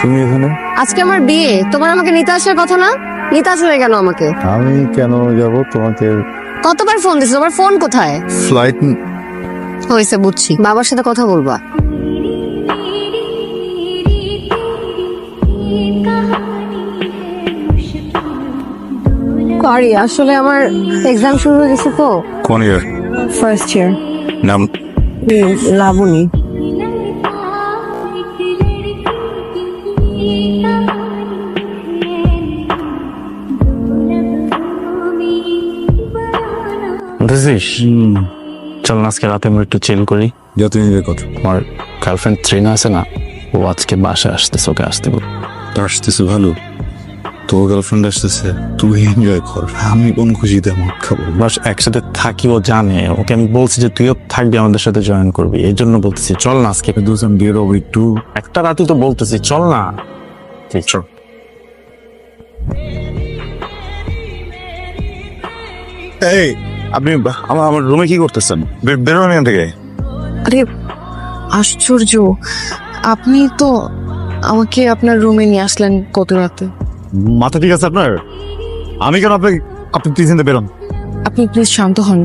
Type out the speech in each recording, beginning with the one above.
তুমি এখানে? আজকে আমার বিয়ে। তোমার আমাকে নিতে আসার কথা না? নিতে আসবে কেন আমাকে। আমি কেন যাব? তোমাকে কতবার ফোন দিছো তোমার ফোন কোথায়? ফ্লাইট হয়েছে বুঝছি। বাবার সাথে কথা বলবা। সরি আসলে আমার এক্সাম শুরু হয়ে গেছে তো। কোন ইয়ার ফার্স্ট ইয়ার নাম লাবণী। বুঝেছিস? চল না আজকে রাতে আমরা একটু চিল করি। যত নিজের কথা আমার গার্লফ্রেন্ড ট্রেনা আছে না ও আজকে বাসায় আসতেছে ওকে আসতে বল। আসতেছে ভালো। তোর গার্লফ্রেন্ড আসতেছে তুই এনজয় কর। আমি কোন খুশিতে মদ খাব? বাস একসাথে থাকি ও জানে। ওকে আমি বলছি যে তুইও থাকবি আমাদের সাথে জয়েন করবি। এই জন্য বলতেছি চল না আজকে। আমি বের হব একটু। একটা রাতে তো বলতেছি চল না। ঠিক। চল। এই আপনি আমার আমার রুমে কি করতেছেন? বেরোন এখান থেকে। আরে আশ্চর্য। আপনি তো আমাকে আপনার রুমে নিয়ে আসলেন কত রাতে। মাথা ঠিক আছে আপনার? আমি কেন আপনি আপনি এখান বেরোন আপনি প্লিজ শান্ত হন।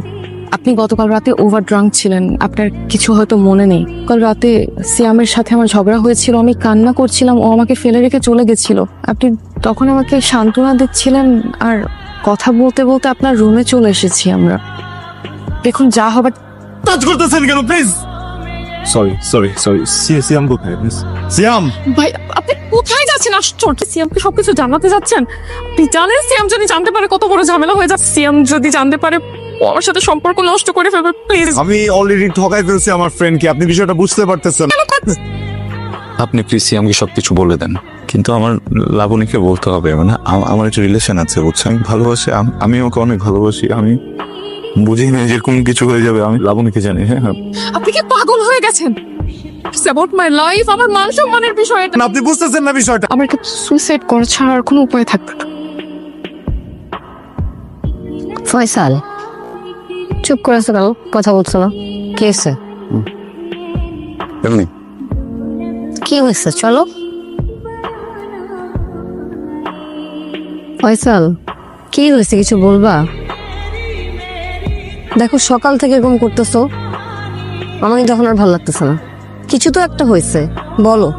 আপনি গতকাল রাতে ওভার ড্রাঙ্ক ছিলেন। আপনার কিছু হয়তো মনে নেই। কাল রাতে সিয়ামের সাথে আমার ঝগড়া হয়েছিল। আমি কান্না করছিলাম। ও আমাকে ফেলে রেখে চলে গেছিল। আপনি তখন আমাকে সান্ত্বনা দিচ্ছিলেন আর কথা বলতে বলতে আপনার রুমে চলে এসেছি আমরা। দেখুন যা হবার টাচ করতেছেন কেন please sorry sorry sorry Siam কোথায় সিয়াম! ভাই আপনি কোথায় যাচ্ছেন? আশ্চর্য সিয়ামকে সবকিছু জানাতে যাচ্ছেন? আপনি জানেন সিয়াম যদি জানতে পারে কত বড় ঝামেলা হয়ে যাচ্ছে? সিয়াম যদি জানতে পারে ও আমার সাথে সম্পর্ক নষ্ট করে ফেলবে প্লিজ আমি অলরেডি ঠকাই ফেলছি আমার ফ্রেন্ডকে আপনি বিষয়টা বুঝতে পারতেছেন। আপনি প্লিজ আমাকে সবকিছু বলে দেন। কিন্তু আমার লাবণীকে বলতে হবে মানে আমার একটা রিলেশন আছে বুঝছেন আমি ভালোবাসি আমি ওকে অনেক ভালোবাসি আমি বুঝি না যেরকম কিছু হয়ে যাবে আমি লাবণীকে জানি হ্যাঁ আপনি কি পাগল হয়ে গেছেন? অ্যাবাউট মাই লাইফ আমার মান সম্মানের বিষয় এটা আপনি বুঝতেছেন না বিষয়টা। আমার কি সুইসাইড করা ছাড়া আর কোনো উপায় থাকবে না। ফয়সাল চুপ করে আছো কেন? কথা বলছো না। কি হয়েছে? এমনি। কি হয়েছে? চলো। ফয়সাল, কি হয়েছে? কিছু বলবা? দেখো, সকাল থেকে এরকম করতেছো। আমাকে যখন আর ভালো লাগতেছে না। কিছু তো একটা হয়েছে, বলো।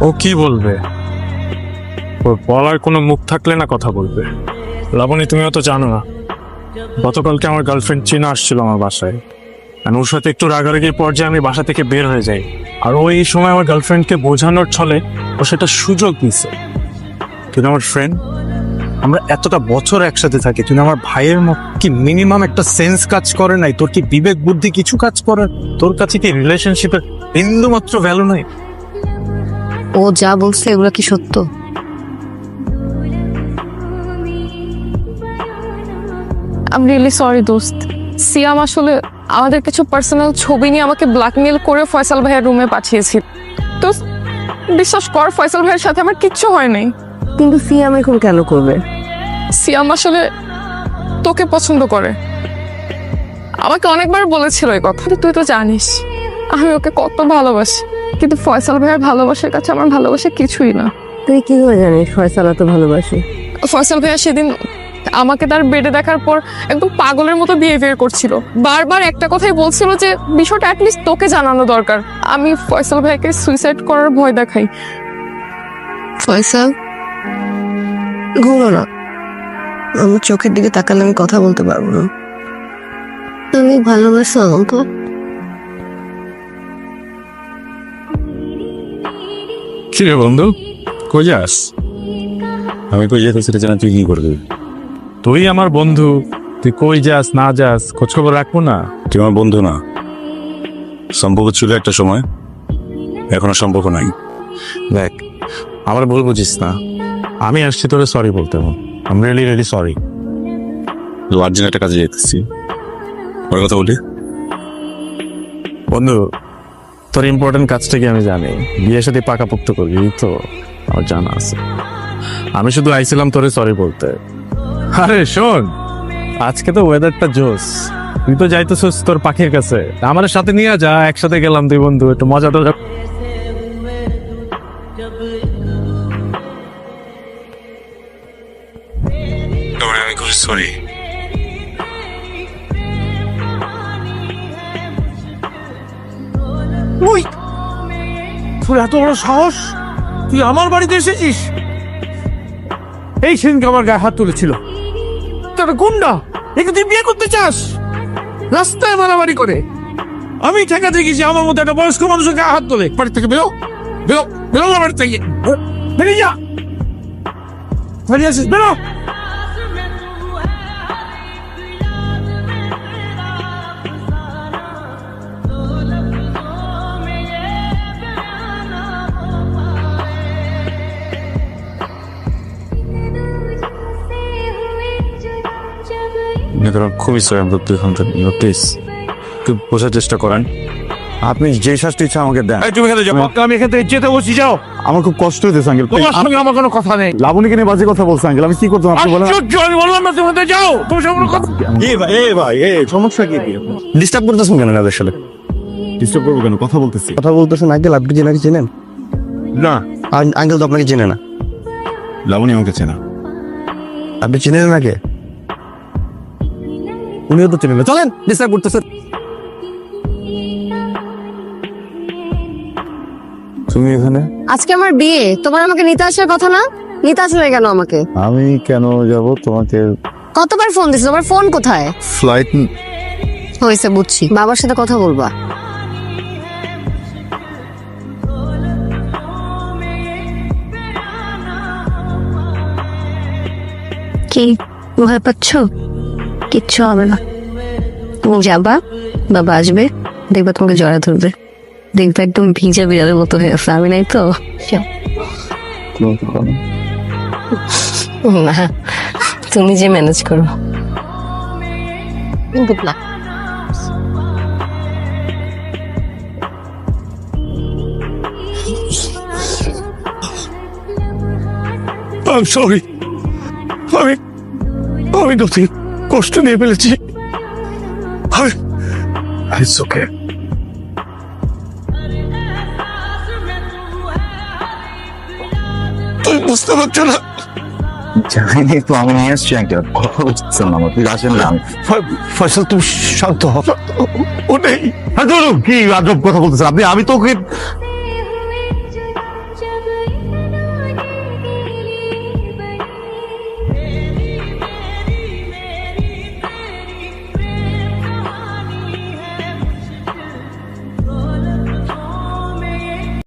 ও কি বলবে? ওর বলার কোনো মুখ থাকলে না কথা বলবে। লাবণী তুমিও তো জানো না। গতকালকে আমার গার্লফ্রেন্ড চীনা আসছিল আমার বাসায়। আর ওর সাথে একটু রাগারাগির পর্যায়ে আমি বাসা থেকে বের হয়ে যাই। আর ওই সময় আমার গার্লফ্রেন্ডকে বোঝানোর ছলে ও সেটা সুযোগ নিছে তুই আমার ফ্রেন্ড আমরা এতটা বছর একসাথে থাকি তুই আমার ভাইয়ের মত কি মিনিমাম একটা সেন্স কাজ করে নাই? তোর কি বিবেক বুদ্ধি কিছু কাজ করে? তোর কাছে কি রিলেশনশিপের বিন্দু মাত্র ভ্যালু নাই? ও যা বলছে এগুলো কি সত্য? আম রিয়েলি সরি দোস্ত। সিয়াম আসলে আমাদের কিছু পার্সোনাল ছবি নিয়ে আমাকে ব্ল্যাকমেল করে ফয়সাল ভাইয়ের রুমে পাঠিয়েছিল। তো বিশ্বাস কর ফয়সাল ভাইয়ের সাথে আমার কিচ্ছু হয় নাই। কিন্তু সিয়াম এখন কেন করবে? সিয়াম আসলে তোকে পছন্দ করে। আমাকে অনেকবার বলেছিল এই কথা তুই তো জানিস। আমি ওকে কত ভালোবাসি কিন্তু ফয়সাল ভাইয়ের ভালোবাসার কাছে আমার ভালোবাসা কিছুই না। তুই কি করে জানিস ফয়সাল এত ভালোবাসি? ফয়সাল ভাইয়া সেদিন আমাকে তার বেডে দেখার পর একদম পাগলের মতো বিহেভিয়ার করছিল। বারবার একটা কথাই বলছিল যে বিষয়টা অ্যাটলিস্ট তোকে জানানো দরকার। আমি ফয়সাল ভাইকে সুইসাইড করার ভয় দেখাই। ফয়সাল? ঘুমো না। আমার চোখের দিকে তাকালে আমি কথা বলতে পারব না। তুমি ভালোবাসো আমাকে? কি রে বন্ধু? কই যাস? আমি কই যেতে সেটা জানা তুই কি করবি? তুই আমার বন্ধু। তুই কই যাস না যাস খোঁজ খবর রাখব না? তুই আমার বন্ধু না। সম্পর্ক ছিল একটা সময় এখন সম্পর্ক নাই। দেখ আমার ভুল বুঝিস না। আমি আসছি তোরে সরি বলতে I'm really really sorry urgent একটা কাজে যেতেছি। ওর কথা বলি? বন্ধু তোর ইম্পর্টেন্ট কাজটা কি আমি জানি। বিয়ের সাথে পাকাপোক্ত করবি তো। আমার জানা আছে। আমি শুধু আইছিলাম তোরে সরি বলতে। আরে শোন। আজকে তো ওয়েদারটা জোস তুই তো যাইতেছিস তোর পাখির কাছে। আমার সাথে নিয়ে যা একসাথে গেলাম তুই বন্ধু একটু মজা টজা সরি ওই, তোর এত বড় সাহস? তুই আমার বাড়িতে এসেছিস? এই সেদিনকে আমার গায়ে হাত তুলেছিল। গুন্ডা, একে তুই বিয়ে করতে চাস? রাস্তায় মারামারি করে। আমি ঠেকাতে গেছি আমার মতো একটা বয়স্ক মানুষের গায়ে হাত তোলে। বাড়ি থেকে বেরো বেরো বেরো না বাড়ি থেকে বেরিয়ে যা। বেরিয়ে আসিস, বেরো। মেয়েদের খুবই সরি আমি তো এখান প্লিজ একটু বোঝার চেষ্টা করেন। আপনি যে শাস্তি ইচ্ছা আমাকে দেন। এই তুমি এখানে যাও। আমি এখান থেকে যেতে বসি যাও। আমার খুব কষ্ট হইতেছে আঙ্কেল। তোমার সঙ্গে আমার কোনো কথা নেই। লাবণীকে নিয়ে বাজে কথা বলছে আঙ্কেল? আমি কি করতাম আপনি বলেন। আশ্চর্য আমি বললাম না তুমি যাও। তোমার সঙ্গে কোনো কথা এ ভাই এ ভাই এ সমস্যা কি? কি ডিস্টার্ব করতেছেন কেন এনাদের সাথে? ডিস্টার্ব করব কেন? কথা বলতেছি। কথা বলতেছেন আঙ্কেল আপনি কি নাকি চেনেন? না। আঙ্কেল তো আপনাকে চেনে না। লাবণী আমাকে চেনা আপনি চেনেন নাকি উনিও তো চেনেন না। চলেন ডিস্টার্ব করতেছেন তুমি এখানে? আজকে আমার বিয়ে। তোমার আমাকে নিতে আসার কথা না? নিতে আসলে কেন আমাকে? আমি কেন যাব? তোমাকে কতবার ফোন দিছো? তোমার ফোন কোথায়? ফ্লাইট হয়েছে বুঝছি। বাবার সাথে কথা বলবা। কি? ভয় পাচ্ছ? কিচ্ছু হবে না। তুমি যাবা, বাবা আসবে, দেখবা তোমাকে জড়া ধরবে। দেখবে একদম ভিজা বিড়ালের মতো হয়ে আছে। আমি নাই তো। না, তুমি যে ম্যানেজ করো। Good luck I'm sorry. আমি আমি নতুন কষ্ট নিয়ে ফেলেছি। ওকে তুমি বুঝতে পারছ না। জানি তো আমি নিয়ে আসছি আঙ্কেল কথা বলছেন না প্লিজ আসেন না? ফ- ফয়সাল তুমি শান্ত হ ও নেই। কি আজব কথা বলতেছেন আপনি? আমি তো ওকে